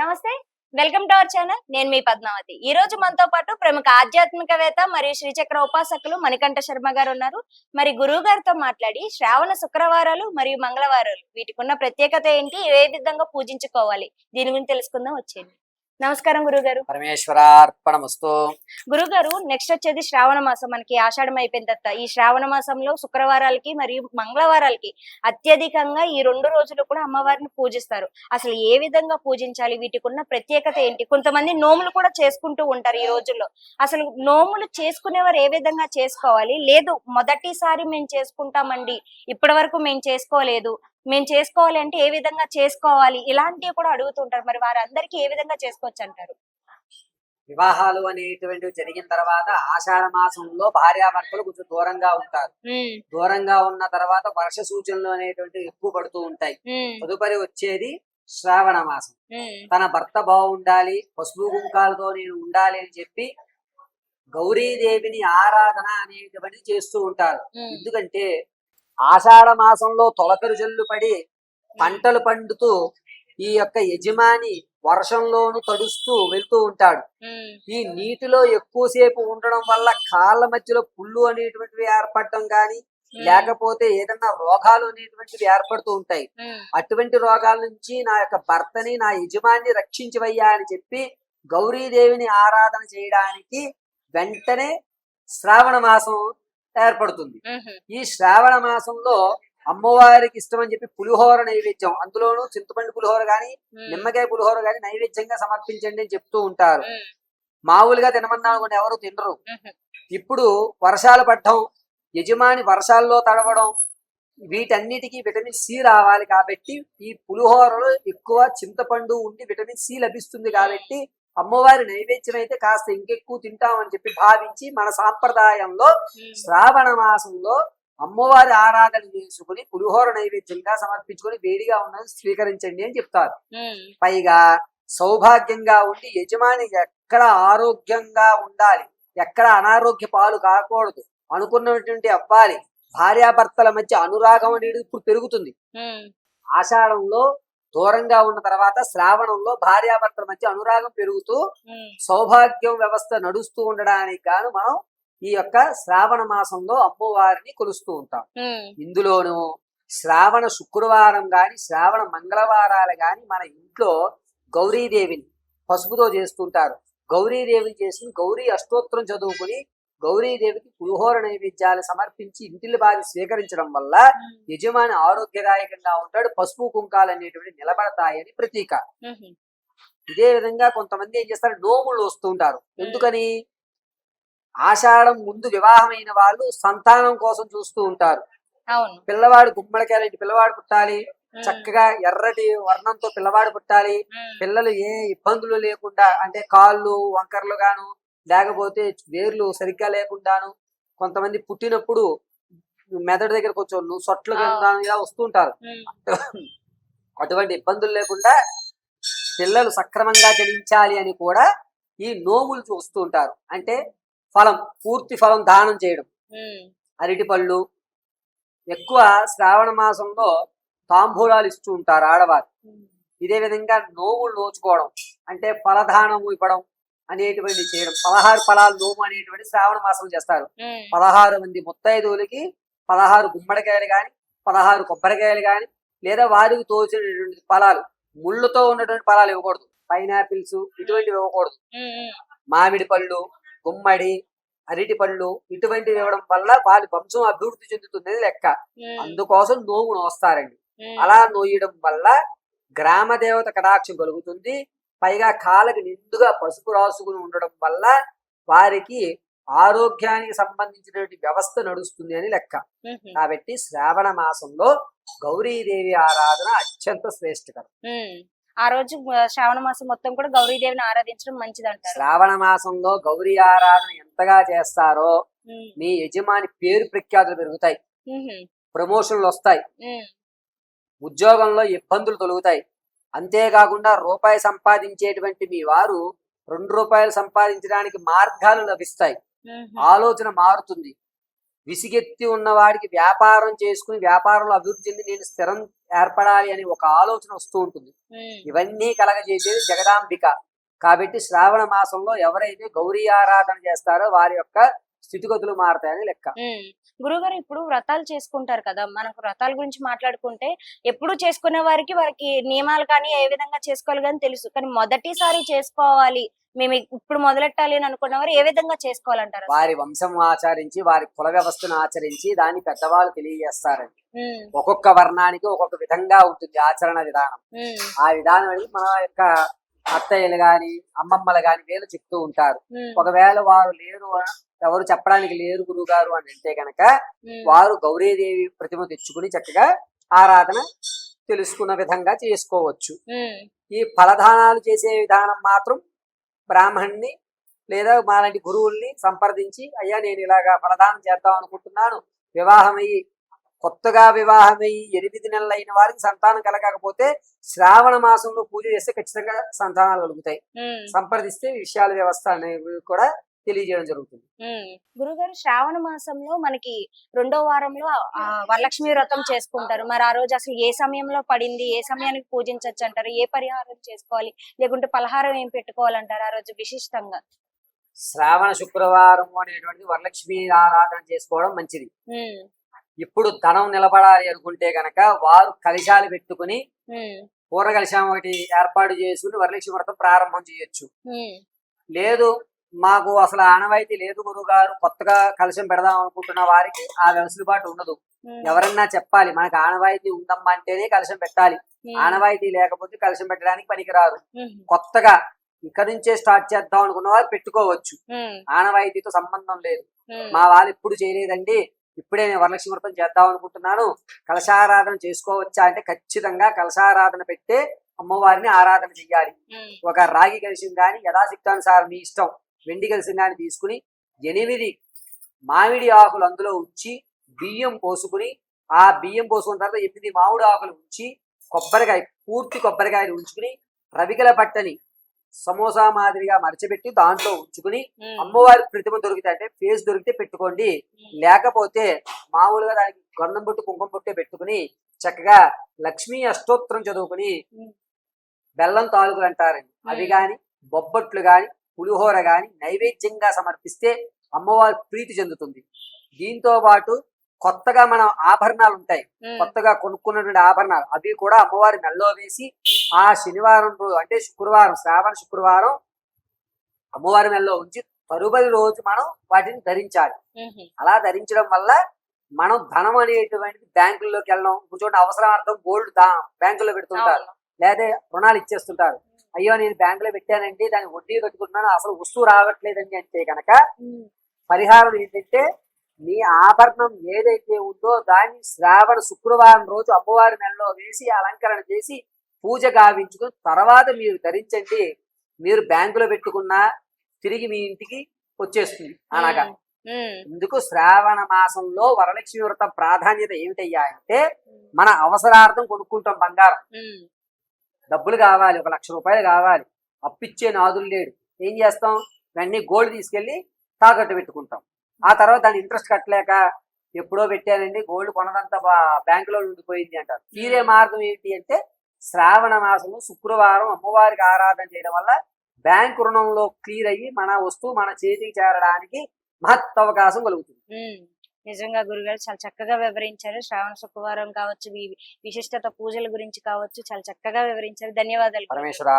నమస్తే welcome to our channel. నేను మీ పద్మావతి. ఈ రోజు మనతో పాటు ప్రముఖ ఆధ్యాత్మికవేత్త మరియు శ్రీచక్ర ఉపాసకులు మణికంఠ శర్మ గారు ఉన్నారు. మరి గురువు గారితో మాట్లాడి శ్రావణ శుక్రవారాలు మరియు మంగళవారాలు వీటికి ఉన్న ప్రత్యేకత ఏంటి? ఏ విధంగా పూజించుకోవాలి? దీని గురించి తెలుసుకుందాం. వచ్చేది నమస్కారం గురువు గారు పరమేశ్వరార్పణమస్తు. గురువు గారు నెక్స్ట్ వచ్చేది శ్రావణ మాసం. మనకి ఆషాఢం అయిపోయిన తర్వాత ఈ శ్రావణ మాసంలో శుక్రవారాలకి మరియు మంగళవారాలకి అత్యధికంగా ఈ రెండు రోజులు కూడా అమ్మవారిని పూజిస్తారు. అసలు ఏ విధంగా పూజించాలి? వీటికి ఉన్న ప్రత్యేకత ఏంటి? కొంతమంది నోములు కూడా చేసుకుంటూ ఉంటారు ఈ రోజుల్లో. అసలు నోములు చేసుకునేవారు ఏ విధంగా చేసుకోవాలి? లేదు మొదటిసారి మేము చేసుకుంటామండి ఇప్పటి వరకు మేము చేసుకోలేదు. మేము చేసుకోవాలి అంటే ఏ విధంగా చేసుకోవాలి? ఇలాంటివి కూడా అడుగుతుంటారు. మరి వారందరికీ ఏ విధంగా చేసుకోవచ్చు అంటారు? వివాహాలు అనేటువంటివి జరిగిన తర్వాత ఆషాఢ మాసంలో భార్యాభర్తలు కొంచెం దూరంగా ఉంటారు. దూరంగా ఉన్న తర్వాత వర్ష సూచనలు అనేటువంటివి ఎక్కువ పడుతూ ఉంటాయి. తదుపరి వచ్చేది శ్రావణ మాసం. తన భర్త బాగుండాలి పసుపు కుంకాలతో నేను ఉండాలి అని చెప్పి గౌరీదేవిని ఆరాధన అనేటువంటిది చేస్తూ ఉంటారు. ఎందుకంటే ఆషాఢ మాసంలో తొలకరు జల్లు పడి పంటలు పండుతూ ఈ యొక్క యజమాని వర్షంలోను తడుస్తూ వెళ్తూ ఉంటాడు. ఈ నీటిలో ఎక్కువసేపు ఉండడం వల్ల కాళ్ళ మధ్యలో పుళ్ళు అనేటువంటివి ఏర్పడటం గాని లేకపోతే ఏదన్నా రోగాలు అనేటువంటివి ఏర్పడుతూ ఉంటాయి. అటువంటి రోగాల నుంచి నా యొక్క భర్తని నా యజమాని రక్షించవయ్యా అని చెప్పి గౌరీదేవిని ఆరాధన చేయడానికి వెంటనే శ్రావణ మాసం ఏర్పడుతుంది ఈ శ్రావణ మాసంలో అమ్మవారికి ఇష్టం అని చెప్పి పులిహోర నైవేద్యం. అందులోనూ చింతపండు పులిహోర గాని నిమ్మకాయ పులిహోర గాని నైవేద్యంగా సమర్పించండి అని చెప్తూ ఉంటారు. మామూలుగా తినమన్నా కూడా ఎవరు తినరు. ఇప్పుడు వర్షాలు పడటం యజమాని వర్షాల్లో తడవడం వీటన్నిటికీ విటమిన్ సి రావాలి కాబట్టి ఈ పులిహోరలో ఎక్కువ చింతపండు ఉండి విటమిన్ సి లభిస్తుంది కాబట్టి అమ్మవారి నైవేద్యం అయితే కాస్త ఇంకెక్కువ తింటామని చెప్పి భావించి మన సాంప్రదాయంలో శ్రావణ మాసంలో అమ్మవారి ఆరాధన చేసుకుని పులిహోర నైవేద్యంగా సమర్పించుకొని వేడిగా ఉన్నది స్వీకరించండి అని చెప్తారు. పైగా సౌభాగ్యంగా ఉండి యజమాని ఎక్కడ ఆరోగ్యంగా ఉండాలి ఎక్కడ అనారోగ్య పాలు కాకూడదు అనుకున్నటువంటి అవ్వాలి. భార్యాభర్తల మధ్య అనురాగం అనేది ఇప్పుడు పెరుగుతుంది. ఆషాఢంలో దూరంగా ఉన్న తర్వాత శ్రావణంలో భార్యాభర్తల మధ్య అనురాగం పెరుగుతూ సౌభాగ్యం వ్యవస్థ నడుస్తూ ఉండడానికి గాను మనం ఈ యొక్క శ్రావణ మాసంలో అమ్మవారిని కొలుస్తూ ఉంటాం. ఇందులోనూ శ్రావణ శుక్రవారం గాని శ్రావణ మంగళవారాలు గాని మన ఇంట్లో గౌరీదేవిని పసుపుతో చేస్తుంటారు. గౌరీదేవిని చేసి గౌరీ అష్టోత్తరం చదువుకుని గౌరీదేవికి పులిహోర నైవేద్యాలు సమర్పించి ఇంటిల్లి బాధి స్వీకరించడం వల్ల యజమాని ఆరోగ్యదాయకంగా ఉంటాడు పసుపు కుంకాలు అనేటువంటి నిలబడతాయని ప్రతీక. ఇదే విధంగా కొంతమంది ఏం చేస్తారు నోములు వస్తుంటారు. ఎందుకని? ఆషాఢం ముందు వివాహమైన వాళ్ళు సంతానం కోసం చూస్తూ ఉంటారు. పిల్లవాడు గుమ్మడికాయలంటి పిల్లవాడు పుట్టాలి చక్కగా ఎర్రటి వర్ణంతో పిల్లవాడు పుట్టాలి. పిల్లలు ఏ ఇబ్బందులు లేకుండా అంటే కాళ్ళు వంకర్లు గాను లేకపోతే వేర్లు సరిగ్గా లేకుండాను కొంతమంది పుట్టినప్పుడు మెదడు దగ్గర కొంచెం సొట్లు ఇలా వస్తుంటారు. అటువంటి ఇబ్బందులు లేకుండా పిల్లలు సక్రమంగా జనించాలి అని కూడా ఈ నోములు చూస్తూ ఉంటారు అంటే ఫలం పూర్తి ఫలం దానం చేయడం. ఉమ్, అరటిపళ్ళు ఎక్కువ శ్రావణ మాసంలో తాంబూలాలు ఇస్తూ ఉంటారు ఆడవారు. ఇదే విధంగా నోములు నోచుకోవడం. అంటే ఫలదానము ఇవ్వడం అనేటువంటి చేయడం. పదహారు ఫలాలు నోము అనేటువంటి శ్రావణ మాసం చేస్తారు. పదహారు మంది ముత్తైదువులకి పదహారు గుమ్మడికాయలు గాని పదహారు కొబ్బరికాయలు గాని లేదా వారికి తోచినటువంటి ఫలాలు ముళ్ళుతో ఉన్నటువంటి ఫలాలు ఇవ్వకూడదు. పైనాపిల్స్ ఇటువంటివి ఇవ్వకూడదు. మామిడి పళ్ళు గుమ్మడి అరటి పళ్ళు ఇటువంటివి ఇవ్వడం వల్ల వారి వంశం అభివృద్ధి చెందుతుంది లెక్క. అందుకోసం నోము నోస్తారండి అలా నోయడం వల్ల గ్రామ దేవత కటాక్షం కలుగుతుంది. పైగా కాళ్ళకి నిండుగా పసుపు రాసుకుని ఉండడం వల్ల వారికి ఆరోగ్యానికి సంబంధించినటువంటి వ్యవస్థ నడుస్తుంది అని లెక్క. కాబట్టి శ్రావణ మాసంలో గౌరీదేవి ఆరాధన అత్యంత శ్రేష్టకరం. ఉమ్. ఆ రోజు శ్రావణ మాసం మొత్తం కూడా గౌరీదేవిని ఆరాధించడం మంచిది అంటారు శ్రావణ మాసంలో గౌరీ ఆరాధన ఎంతగా చేస్తారో మీ యజమాని పేరు ప్రఖ్యాతులు పెరుగుతాయి. ప్రమోషన్లు వస్తాయి. ఉద్యోగంలో ఇబ్బందులు తొలుగుతాయి. అంతేకాకుండా రూపాయి సంపాదించేటువంటి మీ వారు రెండు రూపాయలు సంపాదించడానికి మార్గాలు లభిస్తాయి. ఆలోచన మారుతుంది. విసిగెత్తి ఉన్నవాడికి వ్యాపారం చేసుకుని వ్యాపారంలో అభివృద్ధి చెంది నేను స్థిరం ఏర్పడాలి అని ఒక ఆలోచన వస్తూ ఉంటుంది. ఇవన్నీ కలగజేసేది జగదాంబిక. కాబట్టి శ్రావణ మాసంలో ఎవరైతే గౌరీ ఆరాధన చేస్తారో వారి యొక్క స్థితిగతులు మారతాయని లెక్క. గురుగారు ఇప్పుడు వ్రతాలు చేసుకుంటారు కదా మనకు వ్రతాల గురించి మాట్లాడుకుంటే ఎప్పుడు చేసుకునే వారికి వారికి నియమాలు కానీ ఏ విధంగా చేసుకోవాలి కానీ తెలుసు. కానీ మొదటిసారి చేసుకోవాలి మేము ఇప్పుడు మొదలెట్టాలి అని అనుకున్న వారు ఏ విధంగా చేసుకోవాలంటారు? వారి వంశం ఆచరించి వారి కుల వ్యవస్థను ఆచరించి దాన్ని పెద్దవాళ్ళు తెలియజేస్తారని. ఉమ్, ఒక్కొక్క వర్ణానికి ఒక్కొక్క విధంగా ఉంటుంది ఆచరణ విధానం. ఆ విధానం అనేది మన యొక్క అత్తయ్యలు గాని అమ్మమ్మలు గాని వీళ్ళు చెప్తూ ఉంటారు. ఒకవేళ వారు లేరు ఎవరు చెప్పడానికి లేరు గురువు గారు అని అంటే గనక వారు గౌరీదేవి ప్రతిమ తెచ్చుకుని చక్కగా ఆరాధన తెలుసుకున్న విధంగా చేసుకోవచ్చు. ఈ ఫలదానాలు చేసే విధానం మాత్రం బ్రాహ్మణ్ణి లేదా మాలాంటి గురువుల్ని సంప్రదించి అయ్యా నేను ఇలాగా ఫలదానం చేద్దాం అనుకుంటున్నాను. వివాహమయ్యి కొత్తగా వివాహమయ్యి ఎనిమిది నెలలు అయిన వారికి సంతానం కలగకపోతే శ్రావణ మాసంలో పూజ చేస్తే ఖచ్చితంగా సంతానాలు కలుగుతాయి. సంప్రదిస్తే విషయాల వ్యవస్థ అనేవి కూడా తెలియజేయడం జరుగుతుంది. గురుగారు శ్రావణ మాసంలో మనకి రెండో వారంలో వరలక్ష్మి వ్రతం చేసుకుంటారు. మరి ఆ రోజు అసలు ఏ సమయంలో పడింది? ఏ సమయానికి పూజించవచ్చు అంటారు? ఏ పరిహారం చేసుకోవాలి? లేకుంటే పలహారం ఏం పెట్టుకోవాలంటారు ఆ రోజు విశిష్టంగా? శ్రావణ శుక్రవారం అనేటువంటి వరలక్ష్మి ఆరాధన చేసుకోవడం మంచిది. ఇప్పుడు ధనం నిలబడాలి అనుకుంటే గనక వారు కలశాలు పెట్టుకుని పూర కలశం ఒకటి ఏర్పాటు చేసుకుని వరలక్ష్మి వ్రతం ప్రారంభం చేయొచ్చు. లేదు మాకు అసలు ఆనవాయితీ లేదు గురువు గారు కొత్తగా కలశం పెడదాం అనుకుంటున్న వారికి ఆ వెసులుబాటు ఉండదు. ఎవరన్నా చెప్పాలి మనకు ఆనవాయితీ ఉందమ్మా అంటేనే కలశం పెట్టాలి. ఆనవాయితీ లేకపోతే కలశం పెట్టడానికి పనికిరాదు. కొత్తగా ఇక్కడ నుంచే స్టార్ట్ చేద్దాం అనుకున్న వారు పెట్టుకోవచ్చు. ఆనవాయితీతో సంబంధం లేదు. మా వాళ్ళు ఇప్పుడు చేయలేదండి. ఇప్పుడే నేను వరలక్ష్మి వ్రతం చేద్దాం అనుకుంటున్నాను. కలశారాధన చేసుకోవచ్చా అంటే ఖచ్చితంగా కలశారాధన పెట్టే అమ్మవారిని ఆరాధన చెయ్యాలి. ఒక రాగి కలిసి కానీ యథాశక్తానుసారం మీ ఇష్టం. వెండి కలిసి కానీ తీసుకుని ఎనిమిది మామిడి ఆకులు అందులో ఉంచి బియ్యం పోసుకుని ఆ బియ్యం పోసుకున్న తర్వాత ఎనిమిది మామిడి ఆకులు ఉంచి కొబ్బరికాయ పూర్తి కొబ్బరికాయలు ఉంచుకుని రవికల పట్టని సమోసా మాదిరిగా మరచబెట్టి దాంట్లో ఉంచుకుని అమ్మవారి ప్రతిమ దొరికితే అంటే ఫేస్ దొరికితే పెట్టుకోండి లేకపోతే మామూలుగా దానికి గంధం బొట్టు కుంకుమ బొట్టే పెట్టుకుని చక్కగా లక్ష్మీ అష్టోత్తరం చదువుకుని. బెల్లం తాలుగులు అంటారండి అవి. గాని బొబ్బట్లు గాని పులిహోర గాని నైవేద్యంగా సమర్పిస్తే అమ్మవారి ప్రీతి చెందుతుంది. దీంతో పాటు కొత్తగా మనం ఆభరణాలు ఉంటాయి. కొత్తగా కొనుక్కున్నటువంటి ఆభరణాలు అవి కూడా అమ్మవారి మెల్లో వేసి ఆ శనివారం రోజు అంటే శుక్రవారం శ్రావణ శుక్రవారం అమ్మవారి మెల్లో ఉంచి తరుబడి రోజు మనం వాటిని ధరించాలి. అలా ధరించడం వల్ల మనం ధనం అనేటువంటిది బ్యాంకుల్లోకి వెళ్ళడం ఇప్పుడు చూడండి అవసరార్థం గోల్డ్ దా బ్యాంకులో పెడుతుంటారు. లేదా రుణాలు ఇచ్చేస్తుంటారు. అయ్యో నేను బ్యాంకులో పెట్టానండి దానికి వడ్డీ కట్టుకుంటున్నాను అసలు వస్తువు రావట్లేదండి అంటే కనుక పరిహారం ఏంటంటే మీ ఆభరణం ఏదైతే ఉందో దాన్ని శ్రావణ శుక్రవారం రోజు అమ్మవారి నెలలో వేసి అలంకరణ చేసి పూజ గావించుకుని తర్వాత మీరు ధరించండి మీరు బ్యాంకులో పెట్టుకున్నా తిరిగి మీ ఇంటికి వచ్చేస్తుంది. అనగా ఇందుకు శ్రావణ మాసంలో వరలక్ష్మి వ్రత ప్రాధాన్యత ఏమిటయ్యా అంటే మన అవసరార్థం కొనుక్కుంటాం బంగారం. డబ్బులు కావాలి ఒక లక్ష రూపాయలు కావాలి. అప్పిచ్చే నాదులు లేడు. ఏం చేస్తాం? వెంటనే గోల్డ్ తీసుకెళ్ళి తాకట్టు పెట్టుకుంటాం. ఆ తర్వాత దాని ఇంట్రెస్ట్ కట్టలేక ఎప్పుడో పెట్టానండి గోల్డ్ కొనదంతా బా- బ్యాంకులో ఉండిపోయింది అంటారు. తీరే మార్గం ఏంటి అంటే శ్రావణ మాసము శుక్రవారం అమ్మవారికి ఆరాధన చేయడం వల్ల బ్యాంకు రుణంలో క్లియర్ అయ్యి మన వస్తువు మన చేతికి చేరడానికి మహత్వ అవకాశం కలుగుతుంది. నిజంగా గురుగారు చాలా చక్కగా వివరించారు. శ్రావణ శుక్రవారం కావచ్చు విశిష్టత పూజల గురించి కావచ్చు చాలా చక్కగా వివరించారు. ధన్యవాదాలు పరమేశ్వర